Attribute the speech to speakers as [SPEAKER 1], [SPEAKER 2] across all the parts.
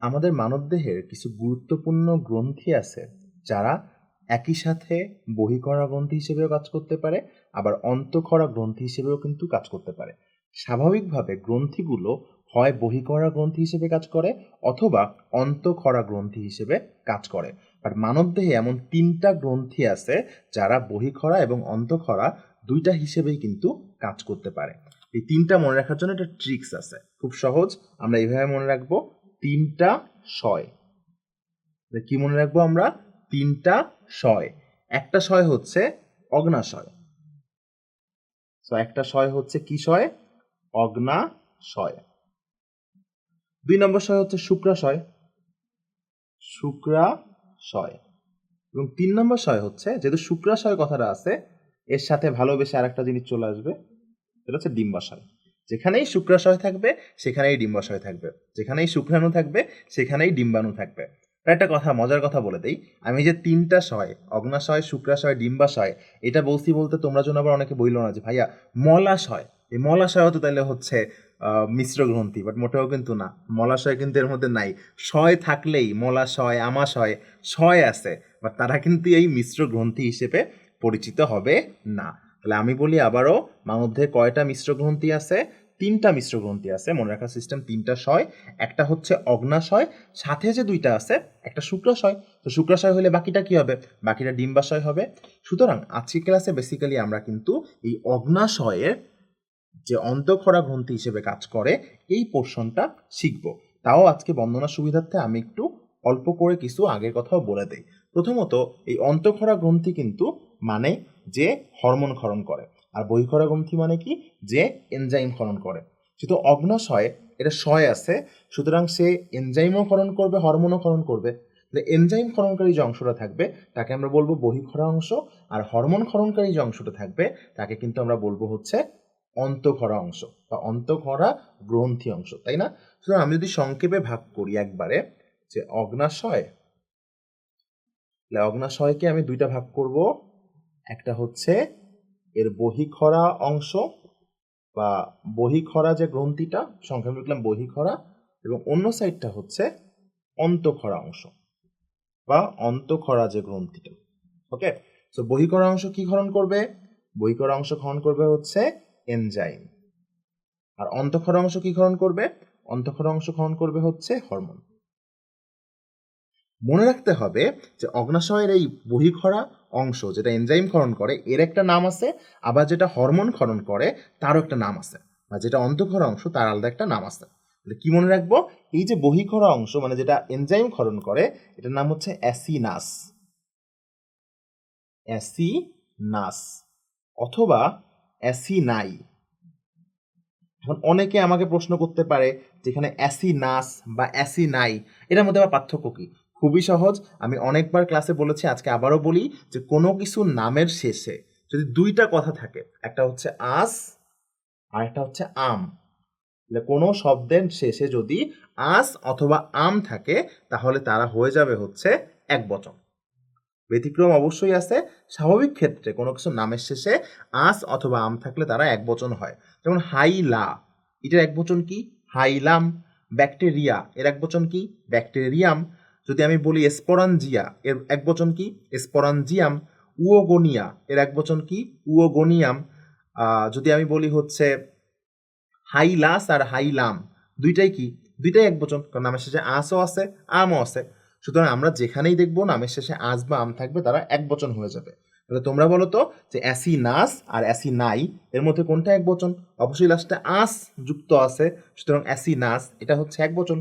[SPEAKER 1] আমাদের মানবদেহের কিছু গুরুত্বপূর্ণ গ্রন্থি আছে, যারা একই সাথে বহিকরা গ্রন্থি হিসেবেও কাজ করতে পারে, আবার অন্তঃক্ষরা গ্রন্থি হিসেবেও কিন্তু কাজ করতে পারে। স্বাভাবিকভাবে গ্রন্থিগুলো হয় বহিকরা গ্রন্থি হিসেবে কাজ করে, অথবা অন্তঃক্ষরা গ্রন্থি হিসেবে কাজ করে। আর মানবদেহে এমন তিনটা গ্রন্থি আছে, যারা বহিখরা এবং অন্তঃক্ষরা দুইটা হিসেবেই কিন্তু কাজ করতে পারে। এই তিনটা মনে রাখার জন্য একটা ট্রিক্স আছে। খুব সহজ, আমরা এইভাবে মনে রাখব তিনটা তাহলে কি মনে রাখব আমরা? তিনটা শয় একটা শয় হচ্ছে অগ্নাশয়। তো একটা শয় হচ্ছে কি শয় অগ্নাশয়। দুই নম্বর ছয় হচ্ছে শুক্রাশয়। শুক্রাশয়। এবং তিন নম্বর ছয় হচ্ছে, যেহেতু শুক্রাশয় কথাটা আছে, এর সাথে ভালোবেসে আরেকটা জিনিস চলে আসবে, সেটা হচ্ছে ডিম্বাশয়। যেখানেই শুক্রাশয় থাকবে, সেখানেই ডিম্বাশয় থাকবে। যেখানেই শুক্রাণু থাকবে, সেখানেই ডিম্বাণু থাকবে। একটা কথা, মজার কথা বলে দেই। আমি যে তিনটা শয়, অগ্নাশয়, শুক্রাশয়, ডিম্বাশয়, এটা বলছি বলতে তোমরা জন্য আবার অনেকে বইল না যে, ভাইয়া, মলাশয়। এই মলাশয় তো তাহলে হচ্ছে মিশ্র গ্রন্থি বাট মোটেও কিন্তু না। মলাশয় কিন্তু এর মধ্যে নাই। শয় থাকলেই মলাশয়, আমাশয়, শয় আছে বাট তারা কিন্তু এই মিশ্র গ্রন্থি হিসেবে পরিচিত হবে না। তাহলে আমি বলি আবারও মানবদেহে কয়টা মিশ্র গ্রন্থি আছে? তিনটা মিশ্র গ্রন্থি আছে। মনে রাখার সিস্টেম তিনটা শয় একটা হচ্ছে অগ্নাশয়, সাথে যে দুইটা আছে, একটা শুক্রাশয়। তো শুক্রাশয় হলে বাকিটা কি হবে? বাকিটা ডিম্বাশয় হবে। সুতরাং আজকের ক্লাসে বেসিক্যালি আমরা কিন্তু এই অগ্নাশয়ের যে অন্তঃক্ষরা গ্রন্থি হিসেবে কাজ করে, এই পোর্শনটা শিখব। তাও আজকে বন্দনার সুবিধার্থে আমি একটু অল্প করে কিছু আগের কথাও বলে দেই। প্রথমত, এই অন্তঃক্ষরা গ্রন্থি কিন্তু মানে যে হরমোন ক্ষরণ করে। আর বহিখরা গ্রন্থি মানে কি? যে এনজাইম ক্ষরণ করে। যেহেতু অগ্নাশয়, এটা শয় আছে, সুতরাং সে এনজাইমও ক্ষরণ করবে, হরমোনও ক্ষরণ করবে। তাহলে এনজাইম ক্ষরণকারী যে অংশটা থাকবে, তাকে আমরা বলব বহিখরা অংশ। আর হরমোন ক্ষরণকারী যে অংশটা থাকবে, তাকে কিন্তু আমরা বলব হচ্ছে অন্তঃক্ষরা অংশ বা অন্তঃক্ষরা গ্রন্থি অংশ, তাই না? সুতরাং আমি যদি সংক্ষেপে ভাগ করি একবারে, যে অগ্নাশয় অগ্নাশয়কে আমি দুইটা ভাগ করব। একটা হচ্ছে এর বহিখরা অংশ বা বহিখরা যে গ্রন্থিটা সংক্ষেপে লিখলাম বহিখরা, এবং অন্য সাইডটা হচ্ছে অন্তঃক্ষরা অংশ বা অন্তঃক্ষরা যে গ্রন্থিটা। ওকে সো বহিকরা অংশ কি ক্ষরণ করবে? বহিকরা অংশ ক্ষরণ করবে হচ্ছে এনজাইম আর অন্তঃক্ষরা অংশ কি ক্ষরণ করবে? অন্তঃক্ষরা অংশ ক্ষরণ করবে হচ্ছে হরমোন মনে রাখতে হবে যে অগ্নাশয়ের এই বহিখরা অংশ যেটা এনজাইম ক্ষরণ করে, এর একটা নাম আছে, আবার যেটা হরমোন ক্ষরণ করে, তারও একটা নাম আছে। বা যেটা অন্তঃক্ষরা অংশ, তার আলাদা একটা নাম আছে। কি মনে রাখব? এই যে বহিখরা অংশ মানে যেটা এনজাইম ক্ষরণ করে, এটার নাম হচ্ছে অ্যাসিনাস। অ্যাসিনাস অথবা অ্যাসিনাই। এখন অনেকে আমাকে প্রশ্ন করতে পারে যেখানে অ্যাসিনাস বা অ্যাসিনাই, এটার মধ্যে আবার পার্থক্য কি? খুবই সহজ। আমি অনেকবার ক্লাসে বলেছি, আজকে আবারও বলি যে কোনো কিছু নামের শেষে যদি দুইটা কথা থাকে, একটা হচ্ছে আস আর একটা হচ্ছে আম কোনো শব্দের শেষে যদি আস অথবা আম থাকে, তাহলে তারা হয়ে যাবে হচ্ছে এক বচন। ব্যতিক্রম অবশ্যই আছে। স্বাভাবিক ক্ষেত্রে কোনো কিছু নামের শেষে আস অথবা আম থাকলে তারা এক বচন হয়। যেমন হাইলা, এটার এক বচন কি? হাইলাম। ব্যাকটেরিয়া, এর এক বচন কি? ব্যাকটেরিয়াম। যদি আমি বলি এসপরানজিয়া এর এক বচন কি? এসপরানজিয়াম উওগোনিয়া এর এক বচন কি? উওগোনিয়াম যদি আমি বলি হচ্ছে হাইলাস আর হাইলাম, দুইটাই কি? দুইটাই এক বচন, কারণ নামের শেষে আসও আছে, আমও আছে। সুতরাং আমরা যেখানেই দেখব নামের শেষে আস বা আম থাকবে, তারা এক বচন হয়ে যাবে। তাহলে তোমরা বলো তো যে অ্যাসি নাস আর অ্যাসি নাই এর মধ্যে কোনটা এক বচন? অবশ্যই লাস্টে আস যুক্ত আছে, সুতরাং অ্যাসি নাস এটা হচ্ছে এক বচন।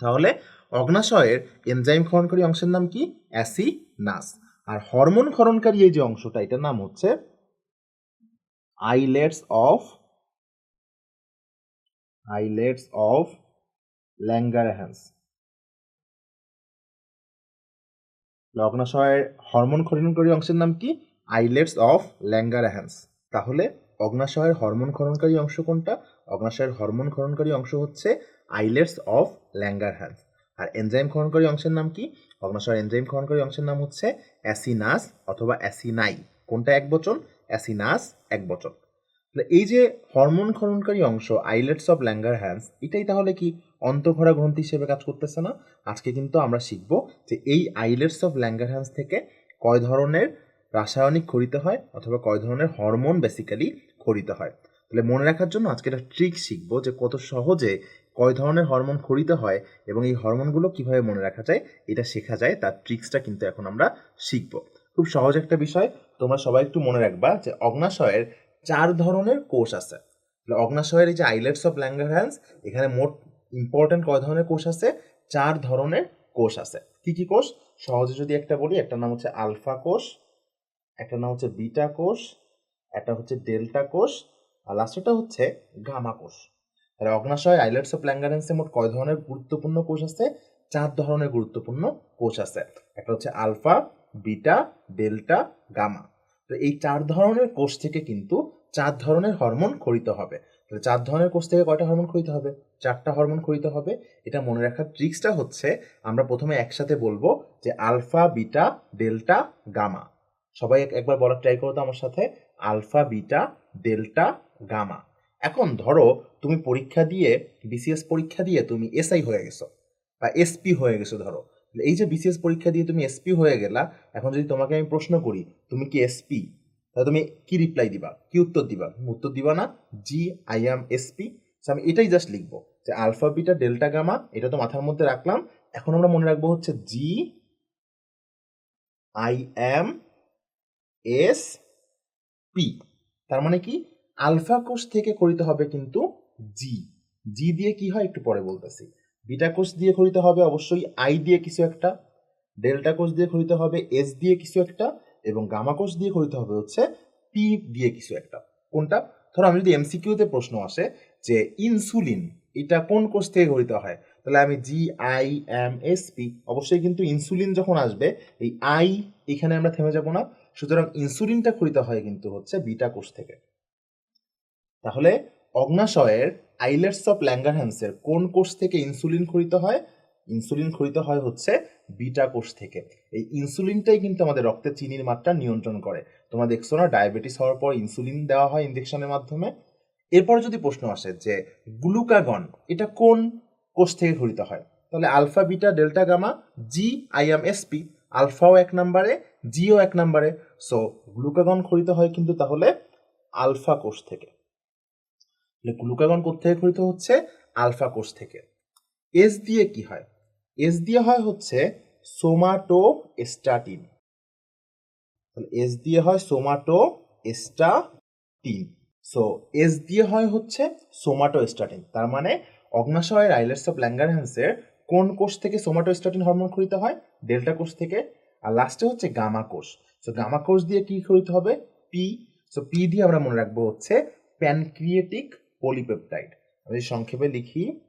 [SPEAKER 1] তাহলে অগ্নাশয়ের এনজাইম ক্ষরণকারী অংশের নাম কি? অ্যাসিনাস। আর হরমোন ক্ষরণকারী এই যে অংশটা, এটার নাম হচ্ছে islets of islets of Langerhans অগ্নাশয়ের hormone ক্ষরণকারী অংশের নাম কি? আইলেটস অফ ল্যাঙ্গারহ্যান্স তাহলে অগ্নাশয়ের হরমোন ক্ষরণকারী অংশ কোনটা? অগ্নাশয়ের হরমোন ক্ষরণকারী অংশ হচ্ছে আইলেটস অফ ল্যাঙ্গারহ্যান্স আর এনজাইম ক্ষরণকারী অংশের নাম কি? অগ্নাশয়ের এনজাইম ক্ষরণকারী অংশের নাম হচ্ছে অ্যাসিনাস অথবা অ্যাসিনাই। কোনটা এক বচন? অ্যাসিনাস এক বচন। তাহলে এই যে হরমোন ক্ষরণকারী অংশ আইলেটস অফ ল্যাঙ্গার হ্যান্ডস এটাই তাহলে কি অন্তঃভরা গ্রন্থি হিসেবে কাজ করতেছে না? আজকে কিন্তু আমরা শিখব যে এই আইলেটস অফ ল্যাঙ্গার হ্যান্স থেকে কয় ধরনের রাসায়নিক খরিত হয় অথবা কয় ধরনের হরমোন বেসিক্যালি খরিত হয়। তাহলে মনে রাখার জন্য আজকে একটা ট্রিক শিখব যে কত সহজে কয় ধরনের হরমোন খরিত হয় এবং এই হরমোনগুলো কীভাবে মনে রাখা যায়, এটা শেখা যায়, তার ট্রিক্সটা কিন্তু এখন আমরা শিখব। খুব সহজ একটা বিষয়, তোমরা সবাই একটু মনে রাখবা যে অগ্নাশয়ের চার ধরনের কোষ আছে। অগ্নাশয়ের এই যে আইলেটস অফ ল্যাঙ্গারহ্যান্স এখানে মোট ইম্পর্টেন্ট কয় ধরনের কোষ আছে? চার ধরনের কোষ আছে। কি কি কোষ? সহজে যদি একটা বলি, একটা নাম হচ্ছে আলফা কোষ, একটা নাম হচ্ছে বিটা কোষ, একটা হচ্ছে ডেল্টা কোষ, আর লাস্টটা হচ্ছে গামা কোষ। অগ্নাশয়, আইলেটস অফ ল্যাঙ্গারেন্সে মোট কয় ধরনের গুরুত্বপূর্ণ কোষ আছে? চার ধরনের গুরুত্বপূর্ণ কোষ আছে। একটা হচ্ছে আলফা, বিটা, ডেল্টা, গামা। তো এই চার ধরনের কোষ থেকে কিন্তু চার ধরনের হরমোন খরিত হবে। তাহলে চার ধরনের কোষ থেকে কয়টা হরমোন খরিত হবে? চারটা হরমোন খরিত হবে। এটা মনে রাখার ট্রিক্সটা হচ্ছে, আমরা প্রথমে একসাথে বলব যে আলফা, বিটা, ডেল্টা, গামা। সবাই এক- একবার বলার ট্রাই করো তো আমার সাথে। Alpha, beta, delta, gamma. এখন ধরো তুমি পরীক্ষা দিয়ে বিসিএস পরীক্ষা দিয়ে তুমি এসআই হয়ে গেছো বা এসপি হয়ে গেছো ধরো। এই যে বিসিএস পরীক্ষা দিয়ে তুমি এসপি হয়ে গেলা, এখন যদি তোমাকে আমি প্রশ্ন করি, তুমি কি এসপি তাহলে তুমি কি রিপ্লাই দিবা? কি উত্তর দিবা? উত্তর দিবা না জি আই এম এসপি আমি এটাই জাস্ট লিখব যে আলফা, বিটা, ডেল্টা, গামা, এটা তো মাথার মধ্যে রাখলাম। এখন আমরা মনে রাখব হচ্ছে G I M S P তার মানে কি? আলফা কোষ থেকে করিতে হবে কিন্তু জি জি দিয়ে কি হয়? একটু পরে বলতেছি। বিটা কোষ দিয়ে করিতে হবে অবশ্যই আই দিয়ে কিছু একটা, ডেল্টা কোষ দিয়ে করিতে হবে এস দিয়ে কিছু একটা, এবং গামা কোষ দিয়ে করিতে হবে হচ্ছে পি দিয়ে কিছু একটা। কোনটা? ধরো আমি যদি এমসিকিউতে প্রশ্ন আসে যে ইনসুলিন, এটা কোন কোষ থেকে গঠিত হয়? তাহলে আমি G I M S P অবশ্যই কিন্তু ইনসুলিন যখন আসবে, এই আই এখানে আমরা থেমে যাব না। সুতরাং ইনসুলিনটা খরিত হয় কিন্তু হচ্ছে বিটা কোষ থেকে। তাহলে অগ্নাশয়ের আইলেটস অফ ল্যাঙ্গারহ্যান্সের কোন কোষ থেকে ইনসুলিন খরিত হয়? ইনসুলিন খরিত হয় হচ্ছে বিটা কোষ থেকে। এই ইনসুলিনটাই কিন্তু আমাদের রক্তে চিনির মাত্রা নিয়ন্ত্রণ করে। তোমরা দেখছ না, ডায়াবেটিস হওয়ার পর ইনসুলিন দেওয়া হয় ইনজেকশনের মাধ্যমে। এরপরে যদি প্রশ্ন আসে যে গ্লুকাগন এটা কোন কোষ থেকে খরিত হয়? তাহলে alpha, beta, delta, gamma G I M S P আলফাও এক নম্বরে জিও এক নম্বরে। সো গ্লুকাগন খরিত হয় কিন্তু তাহলে আলফা কোষ থেকে। গ্লুকাগন কোথেকে খরিত হচ্ছে? আলফা কোষ থেকে। এস দিয়ে কি হয়? এস দিয়ে হয় হচ্ছে সোমাটো স্টাটিন তাহলে এস দিয়ে হয় সোমাটো স্টাটিন সো এস দিয়ে হয় হচ্ছে সোমাটো স্টাটিন তার মানে অগ্নাশয়ের আইলেটস অফ ল্যাঙ্গারহ্যান্সের কোন কোষ থেকে সোমাটো স্টাটিন হরমোন খরিত হয়? ডেল্টা কোষ থেকে। আর লাস্টে হচ্ছে গামা কোষ। সো গামা কোষ দিয়ে কি খরিত হবে? পি সো পি দিয়ে আমরা মনে রাখব হচ্ছে প্যানক্রিয়েটিক পলিপেপটাইড আমি সংক্ষেপে লিখি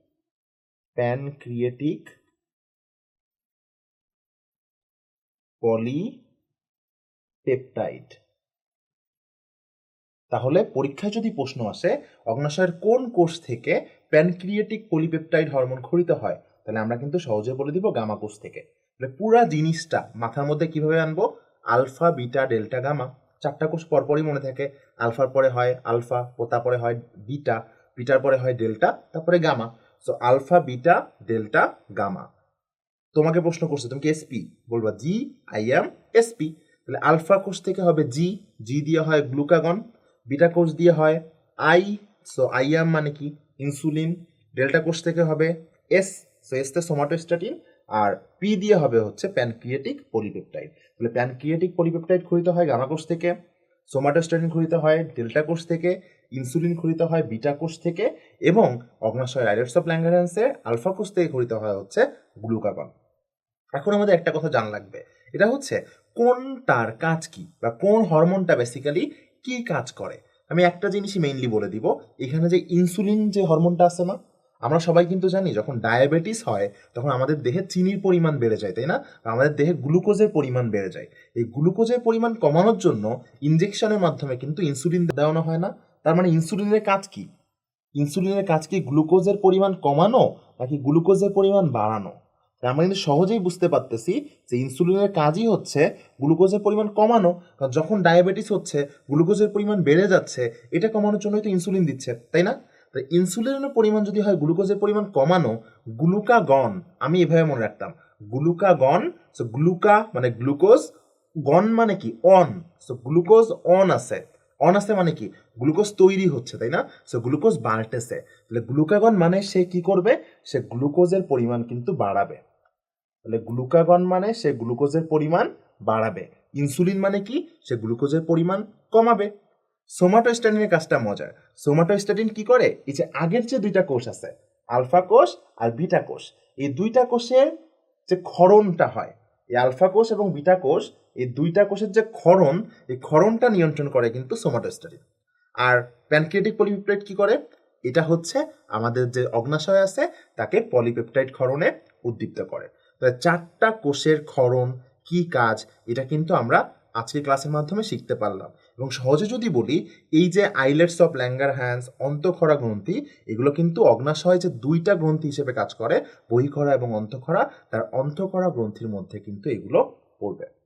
[SPEAKER 1] প্যানক্রিয়েটিক পলিপেপটাইড তাহলে পরীক্ষায় যদি প্রশ্ন আসে, অগ্নাশয়ের কোন কোষ থেকে প্যানক্রিয়েটিক পলিপেপটাইড হরমোন খরিত হয়, তাহলে আমরা কিন্তু সহজে বলে দিব গামা কোষ থেকে। পুরা জিনিসটা মাথার মধ্যে কীভাবে আনব? Alpha, beta, delta, gamma. চারটা কোষ পরপরই মনে থাকে। আলফার পরে হয় আলফা ও তারপরে হয় বিটা, বিটার পরে হয় ডেল্টা, তারপরে gamma. So alpha, beta, delta, gamma. তোমাকে প্রশ্ন করছে, তুমি কি এসপি বলবা, G I M S P তাহলে আলফা কোষ থেকে হবে জি জি দিয়ে হয় গ্লুকাগন, বিটা কোষ দিয়ে হয় আই সো আই এম মানে কি? ইনসুলিন। ডেল্টা কোষ থেকে হবে এস সো এসতে সোমাটোস্টাটিন আর পি দিয়ে হবে হচ্ছে প্যানক্রিয়েটিক পলিপেপটাইড তাহলে প্যানক্রিয়েটিক পলিপেপটাইড খরিত হয় গামাকোষ থেকে সোমাটোস্টাটিন খরিত হয় ডেল্টা কোষ থেকে ইনসুলিন খরিত হয় বিটা কোষ থেকে, এবং অগ্নাশয়ের রাইডার্স অফ ল্যাঙ্গারেন্সের আলফা কোষ থেকে খরিত হয় হচ্ছে গ্লুকাগন এখন আমাদের একটা কথা জানা লাগবে, এটা হচ্ছে কোনটার কাজ কি বা কোন হরমোনটা বেসিক্যালি কি কাজ করে? আমি একটা জিনিসই মেইনলি বলে দিব, এখানে যে ইনসুলিন যে হরমোনটা আছে না আমরা সবাই কিন্তু জানি যখন ডায়াবেটিস হয়, তখন আমাদের দেহে চিনির পরিমাণ বেড়ে যায়, তাই না? আমাদের দেহে গ্লুকোজের পরিমাণ বেড়ে যায়। এই গ্লুকোজের পরিমাণ কমানোর জন্য ইনজেকশনের মাধ্যমে কিন্তু ইনসুলিন দেওয়ানো হয় না। তার মানে ইনসুলিনের কাজ কি? ইনসুলিনের কাজ কি গ্লুকোজের পরিমাণ কমানো, নাকি গ্লুকোজের পরিমাণ বাড়ানো? আমরা কিন্তু সহজেই বুঝতে পারতেছি যে ইনসুলিনের কাজই হচ্ছে গ্লুকোজের পরিমাণ কমানো। কারণ যখন ডায়াবেটিস হচ্ছে, গ্লুকোজের পরিমাণ বেড়ে যাচ্ছে, এটা কমানোর জন্যই তো ইনসুলিন দিচ্ছে, তাই না? তো ইনসুলিনের পরিমাণ যদি হয় গ্লুকোজের পরিমাণ কমানো গ্লুকাগন আমি এভাবে মনে রাখতাম গ্লুকাগন সো গ্লুকা মানে গ্লুকোজ গন মানে কি? অন সো গ্লুকোজ অন আছে। অন আছে মানে কি? গ্লুকোজ তৈরি হচ্ছে, তাই না? সো গ্লুকোজ বাড়তেছে। তাহলে গ্লুকাগন মানে সে কি করবে? সে গ্লুকোজের পরিমাণ কিন্তু বাড়াবে। তাহলে গ্লুকাগন মানে সে গ্লুকোজের পরিমাণ বাড়াবে। ইনসুলিন মানে কি? সে গ্লুকোজের পরিমাণ কমাবে। সোমাটোস্ট্যাটিনের কাজটা মজার। সোমাটোস্ট্যাটিন কি করে? এই যে আগের যে দুইটা কোষ আছে, আলফা কোষ আর বিটা কোষ, এই দুইটা কোষের যে ক্ষরণটা হয়, এই আলফা কোষ এবং বিটা কোষ, এই দুইটা কোষের যে ক্ষরণ, এই ক্ষরণটা নিয়ন্ত্রণ করে কিন্তু সোমাটোস্ট্যাটিন আর প্যানক্রিয়াটিক পলিপেপটাইড কি করে? এটা হচ্ছে আমাদের যে অগ্নাশয় আছে, তাকে পলিপেপটাইড ক্ষরণে উদ্দীপ্ত করে। তাহলে চারটা কোষের ক্ষরণ, কি কাজ, এটা কিন্তু আমরা আজকের ক্লাসের মাধ্যমে শিখতে পারলাম। এবং সহজে যদি বলি, এই যে আইলেটস অফ ল্যাঙ্গার হ্যান্ডস অন্তঃখরা গ্রন্থি, এগুলো কিন্তু অগ্নাশয় যে দুইটা গ্রন্থি হিসেবে কাজ করে, বহিখরা এবং অন্তঃখরা, তার অন্তঃখরা গ্রন্থির মধ্যে কিন্তু এগুলো পড়বে।